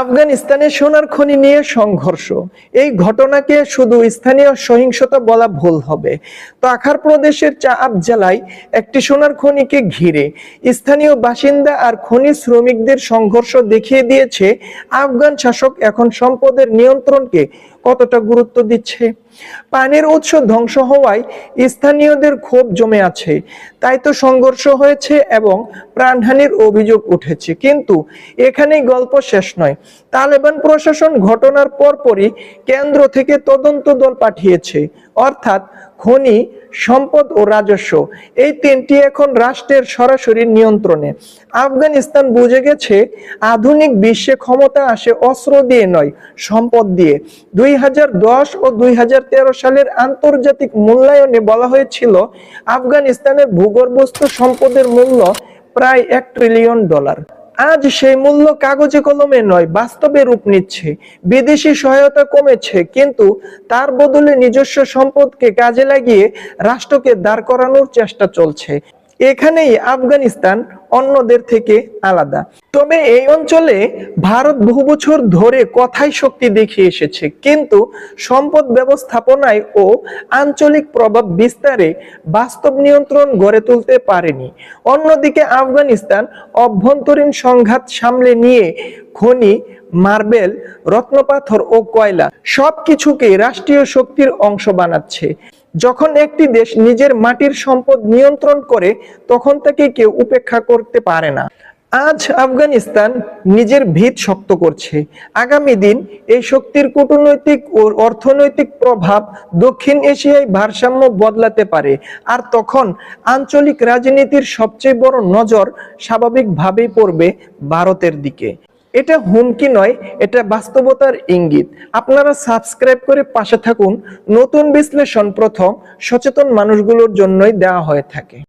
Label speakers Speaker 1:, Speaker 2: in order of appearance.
Speaker 1: আফগানিস্তানে সোনার খনি নিয়ে সংঘর্ষ। এই ঘটনাকে শুধু স্থানীয় সহিংসতা বলা ভুল হবে। তাখার প্রদেশের চাআব জেলায় একটি সোনার খনিকে ঘিরে স্থানীয় বাসিন্দা আর খনি শ্রমিকদের সংঘর্ষ দেখিয়ে দিয়েছে আফগান শাসক এখন সম্পদের নিয়ন্ত্রণকে কতটা গুরুত্ব দিচ্ছে। পানির উৎস ধ্বংস হওয়ায় স্থানীয়দের ক্ষোভ জমে আছে। তাই তো সংঘর্ষ হয়েছে এবং প্রাণহানির অভিযোগ উঠেছে। কিন্তু এখানেই গল্প শেষ নয়। তালেবান প্রশাসন ঘটনার পরপরই কেন্দ্র থেকে তদন্ত দল পাঠিয়েছে। অর্থাৎ খনি, সম্পদ ও রাজস্ব, এই তিনটি এখন রাষ্ট্রের সরাসরি নিয়ন্ত্রণে। আফগানিস্তান বুঝে গেছে, আধুনিক বিশ্বে ক্ষমতা আসে অস্ত্র দিয়ে নয়, সম্পদ দিয়ে। দুই হাজার দশ ও দুই হাজার তেরো সালের আন্তর্জাতিক মূল্যায়নে বলা হয়েছিল আফগানিস্তানের ভূগর্ভস্থ সম্পদের মূল্য প্রায় এক ট্রিলিয়ন ডলার। আজ সেই মূল্য কাগজে কলমে নয়, বাস্তবে রূপ নিচ্ছে। বিদেশি সহায়তা কমেছে, কিন্তু তার বদলে নিজস্ব সম্পদকে কাজে লাগিয়ে রাষ্ট্রকে দাঁড় করানোর চেষ্টা চলছে। এখানেই আফগানিস্তান অন্যদের থেকে আলাদা। তবে এই অঞ্চলে ভারত বহু বছর ধরে কথাই শক্তি দেখিয়ে এসেছে, কিন্তু সম্পদ ব্যবস্থাপনায় ও আঞ্চলিক প্রভাব বিস্তারে বাস্তব নিয়ন্ত্রণ গড়ে তুলতে পারেনি। অন্যদিকে আফগানিস্তান অভ্যন্তরীণ সংঘাত সামলে নিয়ে খনি, মার্বেল, রত্নপাথর ও কয়লা সবকিছুকে রাষ্ট্রীয় শক্তির অংশ বানাচ্ছে। যখন একটি দেশ নিজের মাটির সম্পদ নিয়ন্ত্রণ করে, তখন তাকে কেউ উপেক্ষা করতে পারে না। আজ আফগানিস্তান নিজের ভিত শক্ত করছে। আগামী দিন এই শক্তির কূটনৈতিক ও অর্থনৈতিক প্রভাব দক্ষিণ এশিয়ায় ভারসাম্য বদলাতে পারে। আর তখন আঞ্চলিক রাজনীতির সবচেয়ে বড় নজর স্বাভাবিকভাবেই পড়বে ভারতের দিকে। এটা হুমকি নয়, এটা বাস্তবতার ইঙ্গিত। আপনারা সাবস্ক্রাইব করে পাশে থাকুন। নতুন বিশ্লেষণ প্রথম সচেতন মানুষগুলোর জন্যই দেওয়া হয়ে থাকে।